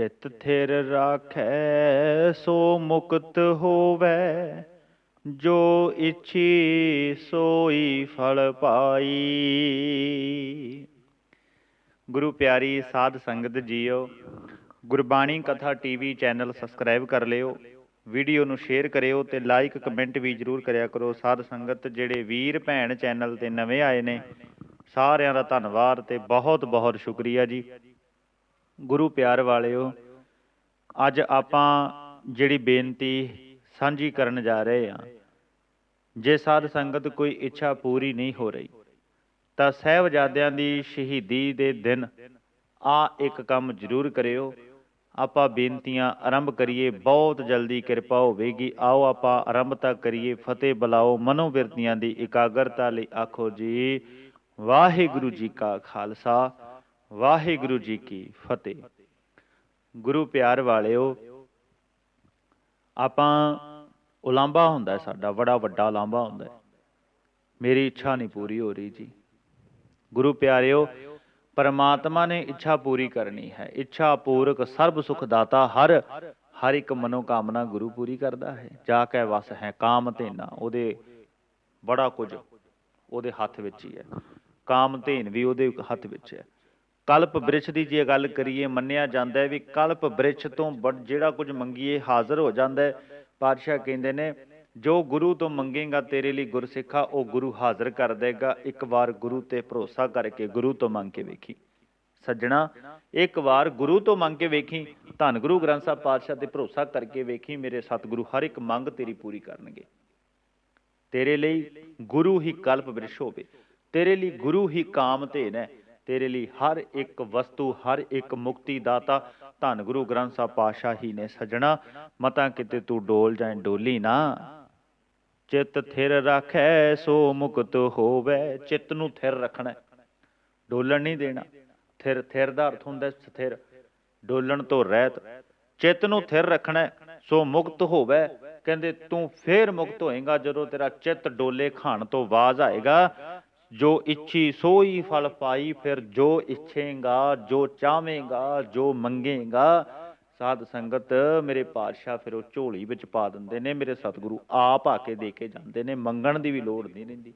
ਚਿਤ ਥਿਰ ਰਾਖੈ, ਸੋ ਮੁਕਤ ਹੋਵੈ। ਜੋ ਇਛੀ, ਸੋਈ ਫਲ ਪਾਈ। ਗੁਰੂ ਪਿਆਰੀ ਸਾਧ ਸੰਗਤ ਜੀਓ, ਗੁਰਬਾਣੀ ਕਥਾ ਟੀਵੀ ਚੈਨਲ ਸਬਸਕ੍ਰਾਈਬ ਕਰ ਲਿਓ, ਵੀਡੀਓ ਨੂੰ ਸ਼ੇਅਰ ਕਰਿਓ ਤੇ ਲਾਈਕ, ਕਮੈਂਟ ਵੀ ਜਰੂਰ ਕਰਿਆ ਕਰੋ। ਸਾਧ ਸੰਗਤ ਜਿਹੜੇ ਵੀਰ ਭੈਣ ਚੈਨਲ ਤੇ ਨਵੇਂ ਆਏ ਨੇ, ਸਾਰਿਆਂ ਦਾ ਧੰਨਵਾਦ ਤੇ ਬਹੁਤ ਬਹੁਤ ਸ਼ੁਕਰੀਆ ਜੀ। ਗੁਰੂ ਪਿਆਰ ਵਾਲਿਓ, ਅੱਜ ਆਪਾਂ ਜਿਹੜੀ ਬੇਨਤੀ ਸਾਂਝੀ ਕਰਨ ਜਾ ਰਹੇ ਹਾਂ, ਜੇ ਸਾਧ ਸੰਗਤ ਕੋਈ ਇੱਛਾ ਪੂਰੀ ਨਹੀਂ ਹੋ ਰਹੀ, ਤਾਂ ਸਹਿਬਜ਼ਾਦਿਆਂ ਦੀ ਸ਼ਹੀਦੀ ਦੇ ਦਿਨ ਆ ਇੱਕ ਕੰਮ ਜ਼ਰੂਰ ਕਰਿਓ। ਆਪਾਂ ਬੇਨਤੀਆਂ ਆਰੰਭ ਕਰੀਏ, ਬਹੁਤ ਜਲਦੀ ਕਿਰਪਾ ਹੋਵੇਗੀ। ਆਓ ਆਪਾਂ ਆਰੰਭਤਾ ਕਰੀਏ, ਫਤਿਹ ਬੁਲਾਓ, ਮਨੋਵਿਰਤੀਆਂ ਦੀ ਇਕਾਗਰਤਾ ਲਈ ਆਖੋ ਜੀ, ਵਾਹਿਗੁਰੂ ਜੀ ਕਾ ਖਾਲਸਾ। ਵਾਹਿਗੁਰੂ ਜੀ ਕੀ ਫਤਿਹ। ਗੁਰੂ ਪਿਆਰ ਵਾਲਿਓ, ਆਪਾਂ ਉਲਾਂਭਾ ਹੁੰਦਾ ਸਾਡਾ, ਬੜਾ ਵੱਡਾ ਉਲਾਂਭਾ ਹੁੰਦਾ ਮੇਰੀ ਇੱਛਾ ਨਹੀਂ ਪੂਰੀ ਹੋ ਰਹੀ ਜੀ। ਗੁਰੂ ਪਿਆਰਿਓ, ਪਰਮਾਤਮਾ ਨੇ ਇੱਛਾ ਪੂਰੀ ਕਰਨੀ ਹੈ। ਇੱਛਾ ਪੂਰਕ ਸਰਬ ਸੁਖ ਦਾਤਾ ਹਰ ਹਰ ਇੱਕ ਮਨੋਕਾਮਨਾ ਗੁਰੂ ਪੂਰੀ ਕਰਦਾ ਹੈ। ਜਾ ਕੇ ਵਸ ਹੈ ਕਾਮ ਧੇਨਾ, ਉਹਦੇ ਬੜਾ ਕੁਝ ਉਹਦੇ ਹੱਥ ਵਿੱਚ ਹੀ ਹੈ। ਕਾਮ ਧੇਨ ਵੀ ਉਹਦੇ ਹੱਥ ਵਿੱਚ ਹੈ। ਕਲਪ ਬ੍ਰਿਛ ਦੀ ਜੇ ਗੱਲ ਕਰੀਏ, ਮੰਨਿਆ ਜਾਂਦਾ ਹੈ ਵੀ ਕਲਪ ਬ੍ਰਿਛ ਤੋਂ ਬੜ- ਜਿਹੜਾ ਕੁਝ ਮੰਗੀਏ, ਹਾਜ਼ਰ ਹੋ ਜਾਂਦਾ ਹੈ। ਪਾਤਸ਼ਾਹ ਕਹਿੰਦੇ ਨੇ, ਜੋ ਗੁਰੂ ਤੋਂ ਮੰਗੇਗਾ ਤੇਰੇ ਲਈ ਗੁਰਸਿੱਖਾ, ਉਹ ਗੁਰੂ ਹਾਜ਼ਰ ਕਰ ਦੇਗਾ। ਇੱਕ ਵਾਰ ਗੁਰੂ ਤੇ ਭਰੋਸਾ ਕਰਕੇ ਗੁਰੂ ਤੋਂ ਮੰਗ ਕੇ ਵੇਖੀ। ਸੱਜਣਾ, ਇੱਕ ਵਾਰ ਗੁਰੂ ਤੋਂ ਮੰਗ ਕੇ ਵੇਖੀ, ਧੰਨ ਗੁਰੂ ਗ੍ਰੰਥ ਸਾਹਿਬ ਪਾਤਸ਼ਾਹ ਤੇ ਭਰੋਸਾ ਕਰਕੇ ਵੇਖੀ, ਮੇਰੇ ਸਤਿਗੁਰੂ ਹਰ ਇੱਕ ਮੰਗ ਤੇਰੀ ਪੂਰੀ ਕਰਨਗੇ। ਤੇਰੇ ਲਈ ਗੁਰੂ ਹੀ ਕਲਪ ਬ੍ਰਿਸ਼ ਹੋਵੇ, ਤੇਰੇ ਲਈ ਗੁਰੂ ਹੀ ਕਾਮ ਧੇਨ ਹੈ। ਤੇਰੇ ਲਈ ਹਰ ਇੱਕ ਵਸਤੂ, ਹਰ ਇੱਕ ਮੁਕਤੀ ਦਾਤਾ ਧੰਨ ਗੁਰੂ ਗ੍ਰੰਥ ਸਾਹਿਬ ਪਾਤਸ਼ਾਹ ਹੀ ਨੇ ਸਜਣਾ। ਮਤਾਂ ਕਿਤੇ ਤੂੰ ਡੋਲ ਜਾਏ ਡੋਲੀ ਨਾ। ਚਿੱਤ ਥਿਰ ਰੱਖੈ, ਸੋ ਮੁਕਤ ਹੋਵੇ। ਚਿੱਤ ਨੂੰ ਥਿਰ ਰੱਖਣਾ ਡੋਲਣ ਨਹੀਂ ਦੇਣਾ। ਥਿਰ ਥਿਰ ਦਾ ਅਰਥ ਹੁੰਦਾ ਸਥਿਰ। ਡੋਲਣ ਤੋਂ ਰਹਿਤ। ਚਿੱਤ ਨੂੰ ਥਿਰ ਰੱਖਣਾ ਸੋ ਮੁਕਤ ਹੋਵੇ। ਕਹਿੰਦੇ ਤੂੰ ਫੇਰ ਮੁਕਤ ਹੋਏਗਾ ਜਦੋਂ ਤੇਰਾ ਚਿੱਤ ਡੋਲੇ ਖਾਣ ਤੋਂ ਬਾਜ਼ ਆਏਗਾ। ਜੋ ਇੱਛੀ ਸੋਈ ਫਲ ਪਾਈ ਫਿਰ ਜੋ ਇੱਛੇਗਾ, ਜੋ ਚਾਹਵੇਂਗਾ, ਜੋ ਮੰਗੇਗਾ, ਸਾਧ ਸੰਗਤ ਮੇਰੇ ਪਾਤਸ਼ਾਹ ਫਿਰ ਉਹ ਝੋਲੀ ਵਿੱਚ ਪਾ ਦਿੰਦੇ ਨੇ, ਮੇਰੇ ਸਤਿਗੁਰੂ ਆਪ ਆ ਕੇ ਦੇ ਕੇ ਜਾਂਦੇ ਨੇ, ਮੰਗਣ ਦੀ ਵੀ ਲੋੜ ਨਹੀਂ ਰਹਿੰਦੀ।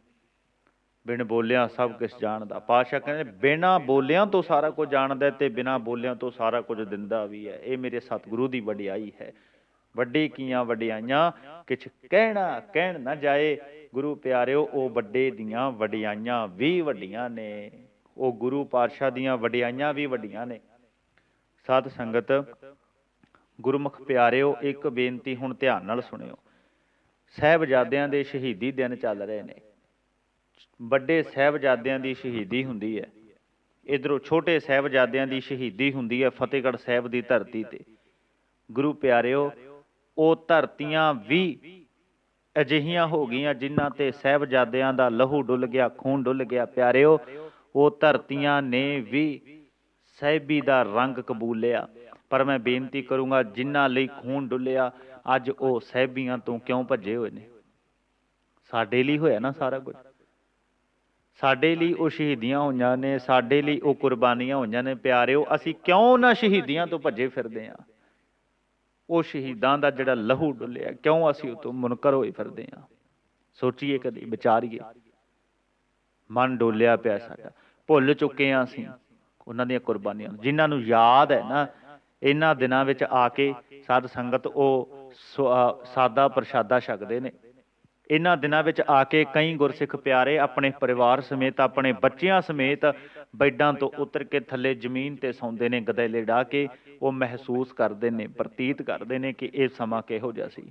ਬਿਨ ਬੋਲਿਆਂ ਸਭ ਕੁਝ ਜਾਣਦਾ। ਪਾਤਸ਼ਾਹ ਕਹਿੰਦੇ, ਬਿਨਾ ਬੋਲਿਆਂ ਤੋਂ ਸਾਰਾ ਕੁਝ ਜਾਣਦਾ ਹੈ ਤੇ ਬਿਨਾ ਬੋਲਿਆਂ ਤੋਂ ਸਾਰਾ ਕੁਝ ਦਿੰਦਾ ਵੀ ਹੈ। ਇਹ ਮੇਰੇ ਸਤਿਗੁਰੂ ਦੀ ਵਡਿਆਈ ਹੈ। ਵੱਡੇ ਕੀਆਂ ਵਡਿਆਈਆਂ, ਕਿਛ ਕਹਿਣਾ ਕਹਿਣ ਨਾ ਜਾਏ। ਗੁਰੂ ਪਿਆਰਿਓ, ਉਹ ਵੱਡੇ ਦੀਆਂ ਵਡਿਆਈਆਂ ਵੀ ਵੱਡੀਆਂ ਨੇ। ਉਹ ਗੁਰੂ ਪਾਤਸ਼ਾਹ ਦੀਆਂ ਵਡਿਆਈਆਂ ਵੀ ਵੱਡੀਆਂ ਨੇ। ਸਾਧ ਸੰਗਤ, ਗੁਰਮੁਖ ਪਿਆਰਿਓ, ਇੱਕ ਬੇਨਤੀ ਹੁਣ ਧਿਆਨ ਨਾਲ ਸੁਣਿਓ। ਸਹਿਬਜ਼ਾਦਿਆਂ ਦੇ ਸ਼ਹੀਦੀ ਦਿਨ ਚੱਲ ਰਹੇ ਨੇ। ਵੱਡੇ ਸਹਿਬਜ਼ਾਦਿਆਂ ਦੀ ਸ਼ਹੀਦੀ ਹੁੰਦੀ ਹੈ। ਇਧਰੋਂ ਛੋਟੇ ਸਹਿਬਜ਼ਾਦਿਆਂ ਦੀ ਸ਼ਹੀਦੀ ਹੁੰਦੀ ਹੈ ਫਤਿਹਗੜ੍ਹ ਸਾਹਿਬ ਦੀ ਧਰਤੀ ਤੇ। ਗੁਰੂ ਪਿਆਰਿਓ ਉਹ ਧਰਤੀਆਂ ਵੀ ਅਜਿਹੀਆਂ ਹੋ ਗਈਆਂ ਜਿਨ੍ਹਾਂ ਤੇ ਸਹਿਬਜ਼ਾਦਿਆਂ ਦਾ ਲਹੂ ਡੁੱਲ ਗਿਆ, ਖੂਨ ਡੁੱਲ ਗਿਆ। ਪਿਆਰਿਓ, ਉਹ ਧਰਤੀਆਂ ਨੇ ਵੀ ਸਹਿਬੀ ਦਾ ਰੰਗ ਕਬੂਲਿਆ ਪਰ ਮੈਂ ਬੇਨਤੀ ਕਰੂੰਗਾ, ਜਿਨ੍ਹਾਂ ਲਈ ਖੂਨ ਡੁੱਲਿਆ, ਅੱਜ ਉਹ ਸਹਿਬੀਆਂ ਤੋਂ ਕਿਉਂ ਭੱਜੇ ਹੋਏ ਨੇ? ਸਾਡੇ ਲਈ ਹੋਇਆ ਨਾ ਸਾਰਾ ਕੁਝ। ਸਾਡੇ ਲਈ ਉਹ ਸ਼ਹੀਦੀਆਂ ਹੋਈਆਂ ਨੇ, ਸਾਡੇ ਲਈ ਉਹ ਕੁਰਬਾਨੀਆਂ ਹੋਈਆਂ ਨੇ। ਪਿਆਰਿਓ, ਅਸੀਂ ਕਿਉਂ ਨਾ ਸ਼ਹੀਦੀਆਂ ਤੋਂ ਭੱਜੇ ਫਿਰਦੇ ਹਾਂ? ਉਹ ਸ਼ਹੀਦਾਂ ਦਾ ਜਿਹੜਾ ਲਹੂ ਡੁੱਲਿਆ, ਕਿਉਂ ਅਸੀਂ ਉਹ ਤੋਂ ਮੁਨਕਰ ਹੋਏ ਫਿਰਦੇ ਹਾਂ? ਸੋਚੀਏ ਕਦੇ, ਵਿਚਾਰੀਏ। ਮਨ ਡੋਲਿਆ ਪਿਆ ਸਾਡਾ। ਭੁੱਲ ਚੁੱਕੇ ਹਾਂ ਅਸੀਂ ਉਹਨਾਂ ਦੀਆਂ ਕੁਰਬਾਨੀਆਂ ਨੂੰ। ਜਿਨ੍ਹਾਂ ਨੂੰ ਯਾਦ ਹੈ ਨਾ, ਇਹਨਾਂ ਦਿਨਾਂ ਵਿੱਚ ਆ ਕੇ ਸਾਧ ਸੰਗਤ ਉਹ ਸਾਦਾ ਪ੍ਰਸ਼ਾਦਾ ਛਕਦੇ ਨੇ। ਇਹਨਾਂ ਦਿਨਾਂ ਵਿੱਚ ਆ ਕੇ ਕਈ ਗੁਰਸਿੱਖ ਪਿਆਰੇ ਆਪਣੇ ਪਰਿਵਾਰ ਸਮੇਤ, ਆਪਣੇ ਬੱਚਿਆਂ ਸਮੇਤ ਬੈਡਾਂ ਤੋਂ ਉਤਰ ਕੇ ਥੱਲੇ ਜ਼ਮੀਨ ਤੇ ਸੌਂਦੇ ਨੇ, ਗਦੈਲੇ ਢਾ ਕੇ ਉਹ ਮਹਿਸੂਸ ਕਰਦੇ ਨੇ, ਪ੍ਰਤੀਤ ਕਰਦੇ ਨੇ ਕਿ ਇਹ ਸਮਾਂ ਕਿਹੋ ਜਿਹਾ ਸੀ।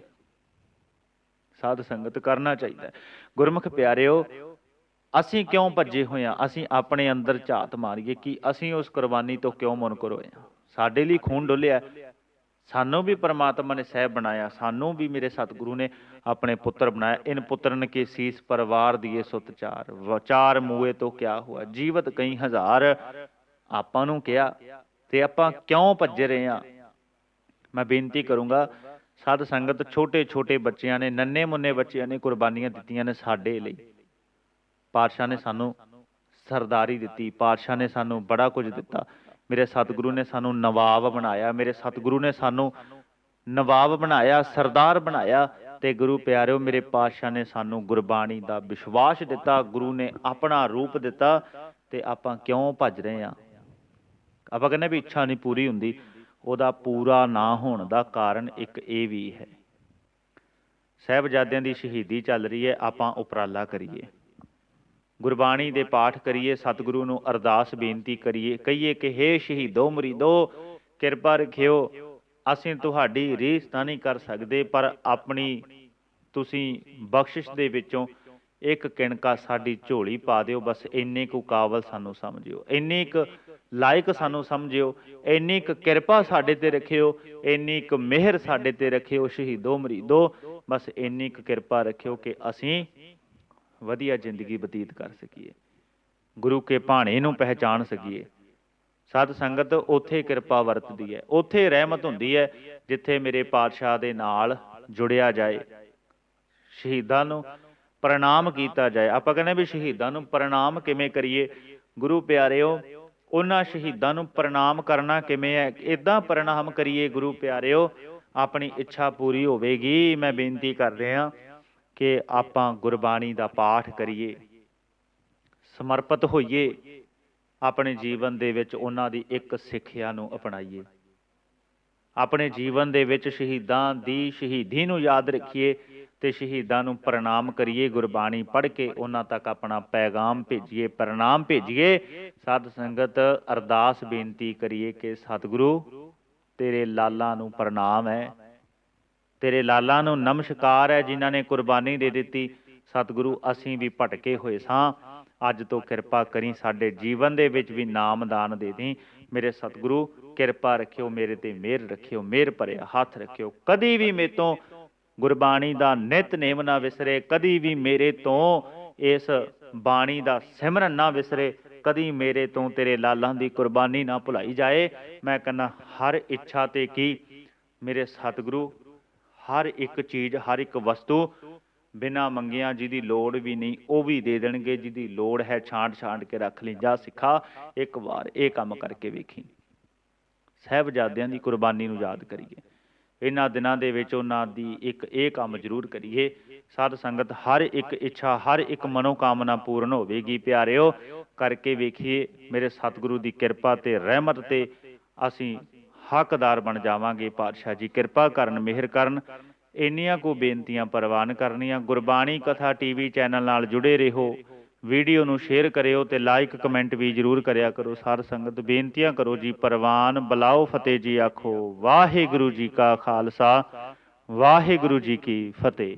ਸਾਧ ਸੰਗਤ ਕਰਨਾ ਚਾਹੀਦਾ ਹੈ। ਗੁਰਮੁਖ ਪਿਆਰਿਓ, ਅਸੀਂ ਕਿਉਂ ਭੱਜੇ ਹੋਏ ਹਾਂ? ਅਸੀਂ ਆਪਣੇ ਅੰਦਰ ਝਾਤ ਮਾਰੀਏ ਕਿ ਅਸੀਂ ਉਸ ਕੁਰਬਾਨੀ ਤੋਂ ਕਿਉਂ ਮੁਨਕਰ ਹੋਏ ਹਾਂ? ਸਾਡੇ ਲਈ ਖੂਨ ਡੁੱਲਿਆ ਸਾਨੂੰ ਵੀ ਪਰਮਾਤਮਾ ਨੇ ਸਹਿਬ ਬਣਾਇਆ, ਸਾਨੂੰ ਵੀ ਮੇਰੇ ਸਤਿਗੁਰੂ ਨੇ ਆਪਣੇ ਪੁੱਤਰ ਬਣਾਇਆ। ਇਨ ਪੁੱਤਰਨ ਕੇ ਸੀਸ ਪਰਵਾਰ ਦੀਏ ਸੁਤ ਚਾਰ ਵਿਚਾਰ ਮੂਏ ਤੋਂ ਕਿਆ ਹੋਇਆ? ਜੀਵਤ ਕਈ ਹਜ਼ਾਰ, ਆਪਾਂ ਨੂੰ ਕਿਹਾ ਤੇ ਆਪਾਂ ਕਿਉਂ ਭੱਜ ਰਹੇ ਹਾਂ ਮੈਂ ਬੇਨਤੀ ਕਰੂੰਗਾ, ਸਾਧ ਸੰਗਤ ਛੋਟੇ ਛੋਟੇ ਬੱਚਿਆਂ ਨੇ, ਨੰਨੇ ਮੁੰਨੇ ਬੱਚਿਆਂ ਨੇ ਕੁਰਬਾਨੀਆਂ ਦਿੱਤੀਆਂ ਨੇ ਸਾਡੇ ਲਈ। ਪਾਤਸ਼ਾਹ ਨੇ ਸਾਨੂੰ ਸਰਦਾਰੀ ਦਿੱਤੀ, ਪਾਤਸ਼ਾਹ ਨੇ ਸਾਨੂੰ ਬੜਾ ਕੁਝ ਦਿੱਤਾ। ਮੇਰੇ ਸਤਿਗੁਰੂ ਨੇ ਸਾਨੂੰ ਨਵਾਬ ਬਣਾਇਆ, ਮੇਰੇ ਸਤਿਗੁਰੂ ਨੇ ਸਾਨੂੰ ਨਵਾਬ ਬਣਾਇਆ, ਸਰਦਾਰ ਬਣਾਇਆ ਤੇ ਗੁਰੂ ਪਿਆਰਿਓ, ਮੇਰੇ ਪਾਤਸ਼ਾਹ ਨੇ ਸਾਨੂੰ ਗੁਰਬਾਣੀ ਦਾ ਵਿਸ਼ਵਾਸ ਦਿੱਤਾ, ਗੁਰੂ ਨੇ ਆਪਣਾ ਰੂਪ ਦਿੱਤਾ ਤੇ ਆਪਾਂ ਕਿਉਂ ਭੱਜ ਰਹੇ ਆ ਆਪਾਂ ਕਹਿੰਦੇ ਵੀ ਇੱਛਾ ਨਹੀਂ ਪੂਰੀ ਹੁੰਦੀ, ਉਹਦਾ ਪੂਰਾ ਨਾ ਹੋਣ ਦਾ ਕਾਰਨ ਇੱਕ ਇਹ ਵੀ ਹੈ। ਸਾਹਿਬਜ਼ਾਦਿਆਂ ਦੀ ਸ਼ਹੀਦੀ ਚੱਲ ਰਹੀ ਹੈ, ਆਪਾਂ ਉਪਰਾਲਾ ਕਰੀਏ। ਗੁਰਬਾਣੀ ਦੇ ਪਾਠ ਕਰੀਏ, ਸਤਿਗੁਰੂ ਨੂੰ ਅਰਦਾਸ ਬੇਨਤੀ ਕਰੀਏ, ਕਹੀਏ ਕਿ ਹੇ ਸ਼ਹੀਦੋ ਮਰੀਦੋ, ਕਿਰਪਾ ਰੱਖਿਓ, ਅਸੀਂ ਤੁਹਾਡੀ ਰੀਸ ਤਾਂ ਨਹੀਂ ਕਰ ਸਕਦੇ, ਪਰ ਆਪਣੀ ਤੁਸੀਂ ਬਖਸ਼ਿਸ਼ ਦੇ ਵਿੱਚੋਂ ਇੱਕ ਕਿਣਕਾ ਸਾਡੀ ਝੋਲੀ ਪਾ ਦਿਓ, ਬਸ ਇੰਨੇ ਕੁ ਕਾਬਲ ਸਾਨੂੰ ਸਮਝਿਓ, ਇੰਨੇ ਕੁ ਲਾਇਕ ਸਾਨੂੰ ਸਮਝਿਓ, ਇੰਨੀ ਕੁ ਕਿਰਪਾ ਸਾਡੇ ਤੇ ਰੱਖਿਓ, ਇੰਨੀ ਕੁ ਮਿਹਰ ਸਾਡੇ ਤੇ ਰੱਖਿਓ, ਸ਼ਹੀਦੋ ਮਰੀਦੋ, ਬਸ ਇੰਨੀ ਕੁ ਕਿਰਪਾ ਰੱਖਿਓ ਕਿ ਅਸੀਂ ਵਧੀਆ ਜ਼ਿੰਦਗੀ ਬਤੀਤ ਕਰ ਸਕੀਏ। ਗੁਰੂ ਕੇ ਭਾਣੇ ਨੂੰ ਪਹਿਚਾਣ ਸਕੀਏ। ਸਤ ਸੰਗਤ ਉੱਥੇ ਕਿਰਪਾ ਵਰਤਦੀ ਹੈ। ਉੱਥੇ ਰਹਿਮਤ ਹੁੰਦੀ ਹੈ, ਜਿੱਥੇ ਮੇਰੇ ਪਾਤਸ਼ਾਹ ਦੇ ਨਾਲ ਜੁੜਿਆ ਜਾਏ। ਸ਼ਹੀਦਾਂ ਨੂੰ ਪ੍ਰਣਾਮ ਕੀਤਾ ਜਾਏ। ਆਪਾਂ ਕਹਿੰਦੇ ਵੀ ਸ਼ਹੀਦਾਂ ਨੂੰ ਪ੍ਰਣਾਮ ਕਿਵੇਂ ਕਰੀਏ? ਗੁਰੂ ਪਿਆਰਿਓ, ਉਹਨਾਂ ਸ਼ਹੀਦਾਂ ਨੂੰ ਪ੍ਰਣਾਮ ਕਰਨਾ ਕਿਵੇਂ ਹੈ? ਇਦਾਂ ਪ੍ਰਣਾਮ ਕਰੀਏ ਗੁਰੂ ਪਿਆਰਿਓ, ਆਪਣੀ ਇੱਛਾ ਪੂਰੀ ਹੋਵੇਗੀ। ਮੈਂ ਬੇਨਤੀ ਕਰ ਰਿਹਾ ਕਿ ਆਪਾਂ ਗੁਰਬਾਣੀ ਦਾ ਪਾਠ ਕਰੀਏ, ਸਮਰਪਿਤ ਹੋਈਏ, ਆਪਣੇ ਜੀਵਨ ਦੇ ਵਿੱਚ ਉਹਨਾਂ ਦੀ ਇੱਕ ਸਿੱਖਿਆ ਨੂੰ ਅਪਣਾਈਏ। ਆਪਣੇ ਜੀਵਨ ਦੇ ਵਿੱਚ ਸ਼ਹੀਦਾਂ ਦੀ ਸ਼ਹੀਦੀ ਨੂੰ ਯਾਦ ਰੱਖੀਏ ਤੇ ਸ਼ਹੀਦਾਂ ਨੂੰ ਪ੍ਰਣਾਮ ਕਰੀਏ, ਗੁਰਬਾਣੀ ਪੜ੍ਹ ਕੇ ਉਹਨਾਂ ਤੱਕ ਆਪਣਾ ਪੈਗਾਮ ਭੇਜੀਏ, ਪ੍ਰਣਾਮ ਭੇਜੀਏ। ਸਾਧ ਸੰਗਤ, ਅਰਦਾਸ ਬੇਨਤੀ ਕਰੀਏ ਕਿ ਸਤਿਗੁਰੂ, ਤੇਰੇ ਲਾਲਾਂ ਨੂੰ ਪ੍ਰਣਾਮ ਹੈ। ਤੇਰੇ ਲਾਲਾਂ ਨੂੰ ਨਮਸਕਾਰ ਹੈ ਜਿਨ੍ਹਾਂ ਨੇ ਕੁਰਬਾਨੀ ਦੇ ਦਿੱਤੀ। ਸਤਿਗੁਰੂ, ਅਸੀਂ ਵੀ ਭਟਕੇ ਹੋਏ ਸਾਂ। ਅੱਜ ਤੋਂ ਕਿਰਪਾ ਕਰੀ ਸਾਡੇ ਜੀਵਨ ਦੇ ਵਿੱਚ ਵੀ ਨਾਮ ਦਾਨ ਦੇ ਦੇ ਮੇਰੇ ਸਤਿਗੁਰੂ, ਕਿਰਪਾ ਰੱਖਿਓ ਮੇਰੇ ਤੇ, ਮਿਹਰ ਰੱਖਿਓ, ਮਿਹਰ ਭਰਿਆ ਹੱਥ ਰੱਖਿਓ। ਕਦੀ ਵੀ ਮੇਤੋਂ ਗੁਰਬਾਣੀ ਦਾ ਨਿਤਨੇਮ ਨਾ ਵਿਸਰੇ, ਕਦੀ ਵੀ ਮੇਰੇ ਤੋਂ ਇਸ ਬਾਣੀ ਦਾ ਸਿਮਰਨ ਨਾ ਵਿਸਰੇ, ਕਦੀ ਮੇਰੇ ਤੋਂ ਤੇਰੇ ਲਾਲਾਂ ਦੀ ਕੁਰਬਾਨੀ ਨਾ ਭੁਲਾਈ ਜਾਏ। ਮੈਂ ਕਹਿੰਦਾ, ਹਰ ਇੱਛਾ ਤੇ ਕੀ? ਮੇਰੇ ਸਤਿਗੁਰੂ ਹਰ ਇੱਕ ਚੀਜ਼, ਹਰ ਇੱਕ ਵਸਤੂ ਬਿਨਾ ਮੰਗਿਆ ਜਿਹਦੀ ਲੋੜ ਵੀ ਨਹੀਂ, ਉਹ ਵੀ ਦੇ ਦੇਣਗੇ, ਜਿਹਦੀ ਲੋੜ ਹੈ ਛਾਂਟ ਛਾਂਟ ਕੇ ਰੱਖ ਲਈ। ਜਾ ਸਿੱਖਾ, ਇੱਕ ਵਾਰ ਇਹ ਕੰਮ ਕਰਕੇ ਵੇਖੀ। ਸਹਿਬਜ਼ਾਦਿਆਂ ਦੀ ਕੁਰਬਾਨੀ ਨੂੰ ਯਾਦ ਕਰੀਏ। ਇਹਨਾਂ ਦਿਨਾਂ ਦੇ ਵਿੱਚ ਉਹਨਾਂ ਦੀ ਇੱਕ ਇਹ ਕੰਮ ਜ਼ਰੂਰ ਕਰੀਏ। ਸਾਧ ਸੰਗਤ, ਹਰ ਇੱਕ ਇੱਛਾ, ਹਰ ਇੱਕ ਮਨੋਕਾਮਨਾ ਪੂਰਨ ਹੋਵੇਗੀ। ਪਿਆਰਿਓ, ਕਰਕੇ ਵੇਖੀਏ, ਮੇਰੇ ਸਤਿਗੁਰੂ ਦੀ ਕਿਰਪਾ ਤੇ ਰਹਿਮਤ ਤੇ ਅਸੀਂ ਹੱਕਦਾਰ ਬਣ ਜਾਵਾਂਗੇ, ਪਾਤਸ਼ਾਹ ਜੀ। ਕਿਰਪਾ ਕਰਨ, ਮਿਹਰ ਕਰਨ। ਇੰਨੀਆਂ ਕੋ ਬੇਨਤੀਆਂ ਪ੍ਰਵਾਨ ਕਰਨੀਆਂ। ਗੁਰਬਾਣੀ ਕਥਾ ਟੀਵੀ ਚੈਨਲ ਨਾਲ ਜੁੜੇ ਰਹੋ। ਵੀਡੀਓ ਨੂੰ ਸ਼ੇਅਰ ਕਰਿਓ ਤੇ ਲਾਈਕ, ਕਮੈਂਟ ਵੀ ਜਰੂਰ ਕਰਿਆ ਕਰੋ। ਸਾਧ ਸੰਗਤ, ਬੇਨਤੀਆਂ ਕਰੋ ਜੀ, ਪ੍ਰਵਾਨ ਬਲਾਓ ਫਤਿਹ ਜੀ ਆਖੋ। ਵਾਹਿਗੁਰੂ ਜੀ ਕਾ ਖਾਲਸਾ, ਵਾਹਿਗੁਰੂ ਜੀ ਕੀ ਫਤਿਹ।